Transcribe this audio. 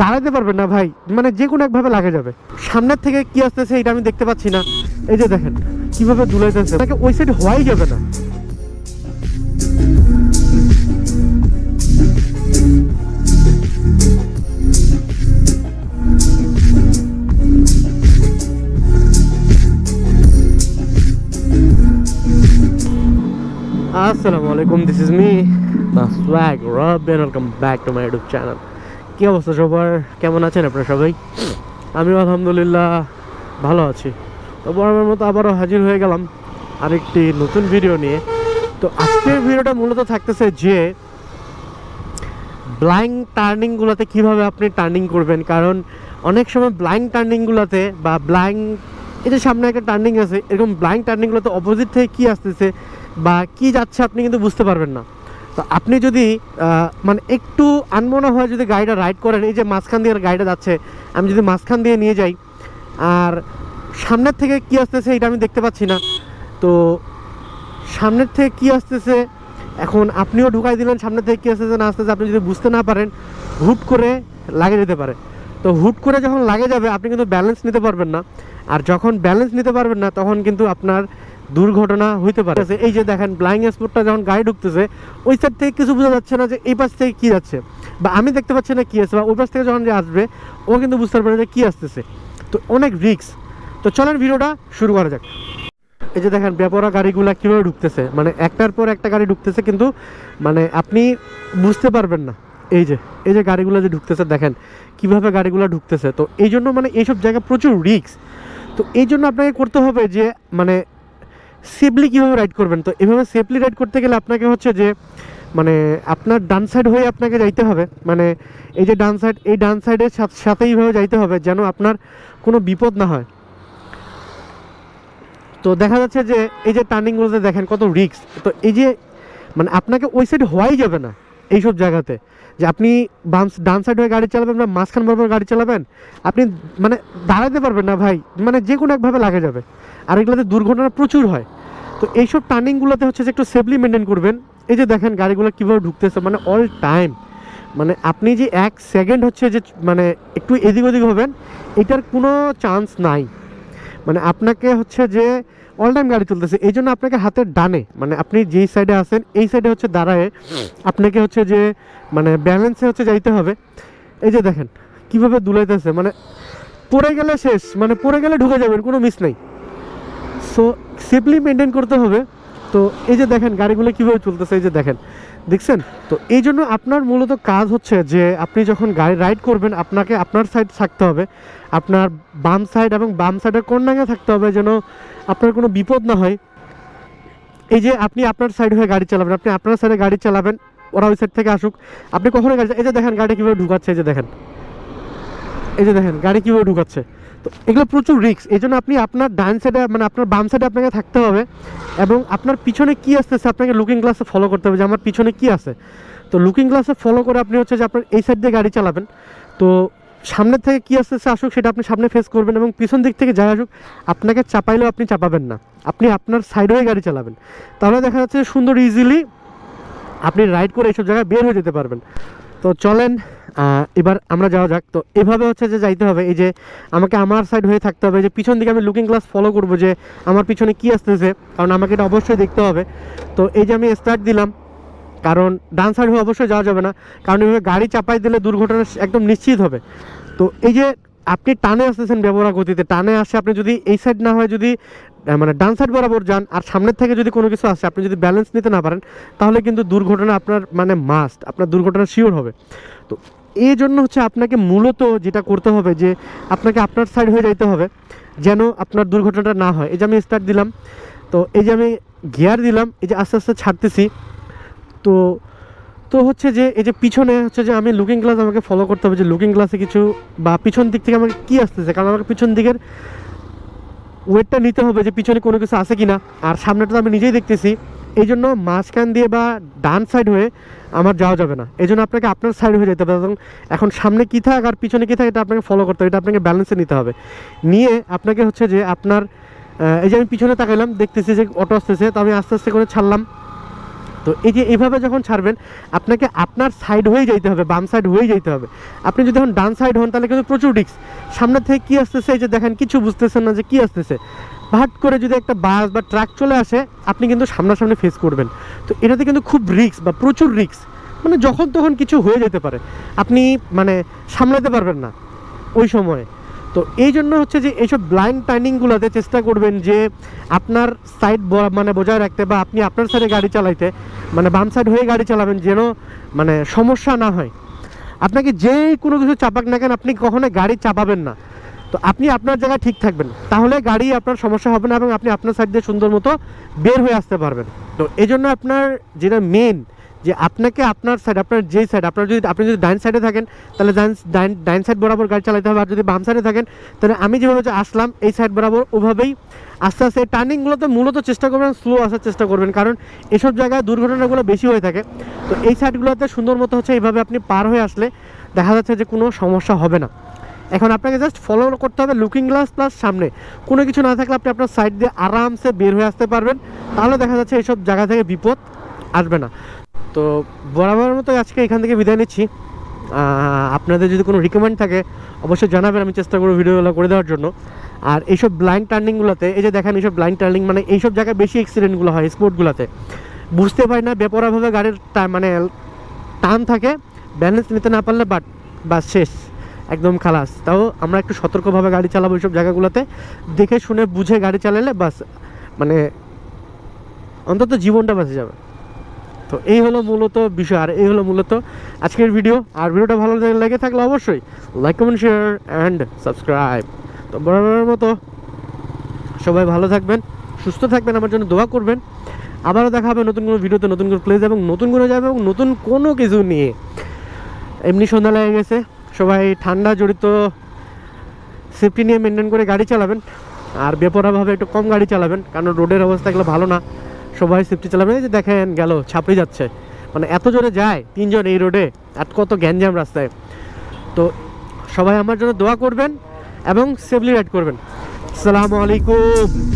দাঁড়াতে পারবেন না ভাই। মানে যে কোনো একভাবে লাগে যাবে। সামনের থেকে কি আসতেছে এটা আমি দেখতে পাচ্ছি না। এই যে দেখেন, কীভাবে দুলাইতেছে। তাকে ওই সাইড হওয়াই যাবে না। আসসালামু আলাইকুম this is me the swag Rob welcome back to my YouTube channel কী অবস্থা সবার? কেমন আছেন আপনারা সবাই? আমিও আলহামদুলিল্লাহ ভালো আছি। তো বরাবর মতো আবারও হাজির হয়ে গেলাম আরেকটি নতুন ভিডিও নিয়ে। তো আজকের ভিডিওটা মূলত থাকতেছে যে ব্লাইন্ড টার্নিংগুলোতে কীভাবে আপনি টার্নিং করবেন? কারণ অনেক সময় ব্লাইন্ড টার্নিংগুলোতে বা ব্লাইন্ড এই যে সামনে একটা টার্নিং আছে, এরকম ব্লাইন্ড টার্নিংগুলোতে অপোজিট থেকে কী আসতেছে বা কি যাচ্ছে আপনি কিন্তু বুঝতে পারবেন না। তো আপনি যদি মানে একটু আনমনা হয়ে যদি গাড়িটা রাইড করেন, এই যে মাঝখান দিয়ে গাড়িটা যাচ্ছে, আমি যদি মাঝখান দিয়ে নিয়ে যাই, আর সামনের থেকে কি আসতেছে এটা আমি দেখতে পাচ্ছি না। তো সামনের থেকে কি আসতেছে, এখন আপনিও ঢুকাই দিলেন সামনে থেকে কি আসতেছে, না আসতেছে, আপনি যদি বুঝতে না পারেন, হুট করে লাগে যেতে পারে। তো হুট করে যখন লাগে যাবে, আপনি কিন্তু ব্যালেন্স নিতে পারবেন না। আর যখন ব্যালেন্স নিতে পারবেন না, তখন কিন্তু আপনার দুর্ঘটনা হইতে পারে। এই যে দেখেন ব্লাইং স্পটটা যখন গাড়ি ঢুকতেছে, ওই সাইড থেকে কিছু বোঝা যাচ্ছে না যে এই পাশ থেকে কি যাচ্ছে। বা আমি দেখতে পাচ্ছি না কি আছে, বা ওই পাশ থেকে যখন যে আসবে, ও কিন্তু বুঝতে পারবে যে কি আসতেছে। তো অনেক রিস্ক তো চলেন ভিডিওটা শুরু করা যাক। এই যে দেখেন ব্যাপারা গাড়িগুলো কীভাবে ঢুকতেছে? মানে একটার পর একটা গাড়ি ঢুকতেছে, কিন্তু মানে আপনি বুঝতে পারবেন না। এই যে এই যে গাড়িগুলো যে ঢুকতেছে, দেখেন কীভাবে গাড়িগুলো ঢুকতেছে। তো এই জন্য মানে এইসব জায়গা প্রচুর রিক্স তো এই জন্য আপনাকে করতে হবে যে মানে সেফলি কীভাবে রাইড করবেন? তো এভাবে সেফলি রাইড করতে গেলে আপনাকে হচ্ছে যে মানে আপনার ডান সাইড হয়ে আপনাকে যাইতে হবে। মানে এই যে ডান সাইড এই ডান সাইডের সাথে এইভাবে যাইতে হবে যেন আপনার কোনো বিপদ না হয়। তো দেখা যাচ্ছে যে, এই যে টার্নিংগুলোতে দেখেন কত রিস্ক তো এই যে মানে আপনাকে ওই সাইড হওয়াই যাবে না এইসব জায়গাতে। যে আপনি বাম, ডান সাইড হয়ে গাড়ি চালাবেন বা মাঝখান বরাবর গাড়ি চালাবেন। আপনি মানে দাঁড়াতে পারবেন না ভাই। মানে যে কোনো একভাবে লাগে যাবে। আর এগুলোতে দুর্ঘটনা প্রচুর হয়। তো এইসব টার্নিংগুলোতে হচ্ছে যে একটু সেফলি মেনটেন করবেন। এই যে দেখেন গাড়িগুলো কীভাবে ঢুকতেছে মানে অল টাইম মানে আপনি যে এক সেকেন্ড হচ্ছে যে মানে একটু এদিক ওদিক হবেন, এটার কোনো চান্স নাই। মানে আপনাকে হচ্ছে যে অল টাইম গাড়ি চলতেছে এই জন্য আপনাকে হাতের ডানে মানে আপনি যেই সাইডে আসেন এই সাইডে হচ্ছে দাঁড়ায় আপনাকে হচ্ছে যে মানে ব্যালেন্সে হচ্ছে যাইতে হবে। এই যে দেখেন, কীভাবে দুলাইতেছে মানে পড়ে গেলে শেষ মানে পড়ে গেলে ঢুকে যাবেন, কোনো মিস নাই। সো সেফলি মেনটেন করতে হবে। তো এই যে দেখেন, গাড়িগুলো কীভাবে চলতেছে, এই যে দেখেন। দেখছেন? তো এই জন্য আপনার মূলত কাজ হচ্ছে যে, আপনি যখন গাড়ি রাইড করবেন, আপনাকে আপনার সাইড থাকতে হবে। আপনার বাম সাইড এবং বাম সাইডের কোন নাঙ্গে থাকতে হবে যেন আপনার কোনো বিপদ না হয়। এই যে আপনি আপনার সাইড হয়ে গাড়ি চালাবেন, আপনি আপনার সাইডে গাড়ি চালাবেন, ওরা ওই সাইড থেকে আসুক। আপনি কখনো গাড়ি এই যে দেখেন গাড়ি কীভাবে ঢুকাচ্ছে, এই যে দেখেন। এই যে দেখেন, গাড়ি কীভাবে ঢুকাচ্ছে? তো এগুলো প্রচুর রিস্ক এই জন্য আপনি আপনার ডান সাইডে মানে আপনার বাম সাইডে আপনাকে থাকতে হবে এবং আপনার পিছনে কি আসতেছে আপনাকে লুকিং গ্লাসে ফলো করতে হবে যে আমার পিছনে কি আছে। তো লুকিং গ্লাসে ফলো করে আপনি হচ্ছে যে আপনার এই সাইড দিয়ে গাড়ি চালাবেন। তো সামনের থেকে কি আসতেছে আসুক, সেটা আপনি সামনে ফেস করবেন এবং পিছন দিক থেকে যাই আসুক, আপনাকে চাপাইলেও আপনি চাপাবেন না। আপনি আপনার সাইড হয়ে গাড়ি চালাবেন। তাহলে দেখা যাচ্ছে সুন্দর ইজিলি আপনি রাইড করে এইসব জায়গায় বের হয়ে যেতে পারবেন। তো চলেন এবার আমরা যাওয়া যাক। তো এভাবে হচ্ছে যে যাইতে হবে, এই যে আমাকে আমার সাইড হয়ে থাকতে হবে যে পিছন দিকে আমি লুকিং গ্লাস ফলো করব যে আমার পিছনে কি আসতেছে, কারণ আমাকে এটা অবশ্যই দেখতে হবে। তো এই যে আমি স্টার্ট দিলাম, কারণ ডান সাইড হয়ে অবশ্যই যাওয়া যাবে না, কারণ এভাবে গাড়ি চাপাই দিলে দুর্ঘটনা একদম নিশ্চিত হবে। তো এই যে আপনি টানে আসতেছেন ব্যবহার গতিতে, টানে আসে আপনি যদি এই সাইড না হয় যদি মানে ডান সাইড বরাবর যান আর সামনের থেকে যদি কোনো কিছু আসে, আপনি যদি ব্যালেন্স নিতে না পারেন, তাহলে কিন্তু দুর্ঘটনা আপনার মানে মাস্ট আপনার দুর্ঘটনা শিওর হবে। তো এই জন্য হচ্ছে আপনাকে মূলত যেটা করতে হবে যে আপনাকে আপনার সাইড হয়ে যাইতে হবে, যেন আপনার দুর্ঘটনাটা না হয়। এই যে আমি স্টার্ট দিলাম, তো এই যে আমি গিয়ার দিলাম, এই যে আস্তে আস্তে ছাড়তেছি, তো তো হচ্ছে যে এই যে পিছনে হচ্ছে যে আমি লুকিং গ্লাস আমাকে ফলো করতে হবে যে লুকিং গ্লাসে কিছু বা পিছন দিক থেকে আমাকে কী আসতেছে? কারণ আমাকে পিছন দিকের ওয়েটটা নিতে হবে যে পিছনে কোনো কিছু আছে কিনা। আর সামনেটা তো আমি নিজেই দেখতেছি। এই জন্য মাঝখান দিয়ে বা ডান সাইড হয়ে আমার যাওয়া যাবে না। এই জন্য আপনাকে আপনার সাইড হয়ে যেতে হবে এবং এখন সামনে কী থাক আর পিছনে কী থাক এটা আপনাকে ফলো করতে হবে, এটা আপনাকে ব্যালেন্সে নিতে হবে। নিয়ে আপনাকে হচ্ছে যে আপনার এই যে আমি পিছনে তাকাইলাম, দেখতেছি যে অটো আসতেছে, তো আমি আস্তে আস্তে করে ছাড়লাম। তো এই যে এইভাবে যখন ছাড়বেন, আপনাকে আপনার সাইড হয়ে যেতে হবে, বাম সাইড হয়ে যেতে হবে। আপনি যদি এখন ডান সাইড হন, তাহলে কিন্তু প্রচুর রিক্স সামনে থেকে কী আসতেছে, এই যে দেখেন, কিছু বুঝতেছেন না যে কী আসতেছে। ভাট করে যদি একটা বাস বা ট্রাক চলে আসে, আপনি কিন্তু সামনাসামনি ফেস করবেন। তো এটাতে কিন্তু খুব রিক্স বা প্রচুর রিক্স মানে যখন তখন কিছু হয়ে যেতে পারে। আপনি মানে সামলাতে পারবেন না ওই সময়ে। তো এই জন্য হচ্ছে যে এইসব ব্লাইন্ড টার্নিংগুলোতে চেষ্টা করবেন যে আপনার সাইড মানে বজায় রাখতে বা আপনি আপনার সাইডে গাড়ি চালাইতে মানে বাম সাইড হয়ে গাড়ি চালাবেন যেন মানে সমস্যা না হয়। আপনাকে যে কোনো কিছু চাপাক না কেন, আপনি কখনো গাড়ি চাপাবেন না। তো আপনি আপনার জায়গায় ঠিক থাকবেন। তাহলে গাড়ি আপনার সমস্যা হবে না এবং আপনি আপনার সাইড দিয়ে সুন্দর মতো বের হয়ে আসতে পারবেন। তো এই জন্য আপনার যেটা মেন যে আপনাকে আপনার সাইড আপনার যেই সাইড আপনার যদি, আপনি যদি ডাইন সাইডে থাকেন, তাহলে ডাইন ডাইন সাইড বরাবর গাড়ি চালাতে হবে। আর যদি বাম সাইডে থাকেন, তাহলে আমি যেভাবে যে আসলাম, এই সাইড বরাবর ওভাবেই আস্তে আস্তে টার্নিংগুলোতে মূলত চেষ্টা করবেন স্লো আসার চেষ্টা করবেন। কারণ এসব জায়গায় দুর্ঘটনাগুলো বেশি হয়ে থাকে। তো এই সাইডগুলোতে সুন্দর মতো হচ্ছে এইভাবে আপনি পার হয়ে আসলে দেখা যাচ্ছে যে কোনো সমস্যা হবে না। এখন আপনাকে জাস্ট ফলো করতে হবে লুকিং গ্লাস প্লাস সামনে। কোনো কিছু না থাকলে আপনি আপনার সাইড দিয়ে আরামসে বের হয়ে আসতে পারবেন। তাহলে দেখা যাচ্ছে এইসব জায়গা থেকে বিপদ আসবে না। তো বরাবরের মতো আজকে এখান থেকে বিদায় নিচ্ছি। আপনাদের যদি কোনো রিকমেন্ড থাকে, অবশ্যই জানাবেন, আমি চেষ্টা করব ভিডিওগুলো করে দেওয়ার জন্য। আর এইসব ব্লাইন্ড টার্নিংগুলোতে এই যে দেখেন এইসব ব্লাইন্ড টার্নিং মানে এইসব জায়গায় বেশি অ্যাক্সিডেন্টগুলো হয় স্পোর্টগুলোতে বুঝতে পারি না বেপরাভাবে গাড়ির মানে টান থাকে ব্যালেন্স নিতে না পারলে বাট বা শেষ। একদম খালাস। তাও আমরা একটু সতর্কভাবে গাড়ি চালাবো এইসব জায়গাগুলোতে। দেখে শুনে বুঝে গাড়ি চালালে বাস মানে অন্তত জীবনটা বেঁচে যাবে। তো এই হলো মূলত বিষয়, আর এই হলো মূলত আজকের ভিডিও। আর ভিডিওটা ভালো লেগে থাকলে অবশ্যই like comment share and subscribe তো বরাবরের মতো সবাই ভালো থাকবেন, সুস্থ থাকবেন, আমার জন্য দোয়া করবেন। আবারও দেখা হবে নতুন কোনো ভিডিওতে, নতুন কোনো প্লেস এবং নতুন কোনো যাবে এবং নতুন কোনো কিছু নিয়ে। এমনি সন্ধ্যা লেগে গেছে। সবাই ঠান্ডা, জড়িত সেফটি নিয়ে মেনটেন করে গাড়ি চালাবেন। আর বেপরাভাবে একটু কম গাড়ি চালাবেন, কারণ রোডের অবস্থা এগুলো ভালো না। সবাই সেফটি চালাবেন। যে দেখেন, গেল, ছাপড়ে যাচ্ছে। মানে এত জোরে যায় তিনজন এই রোডে, আর কত গ্যাঞ্জাম রাস্তায়। তো সবাই আমার জন্য দোয়া করবেন এবং সেফলি রাইড করবেন। আসসালামু আলাইকুম।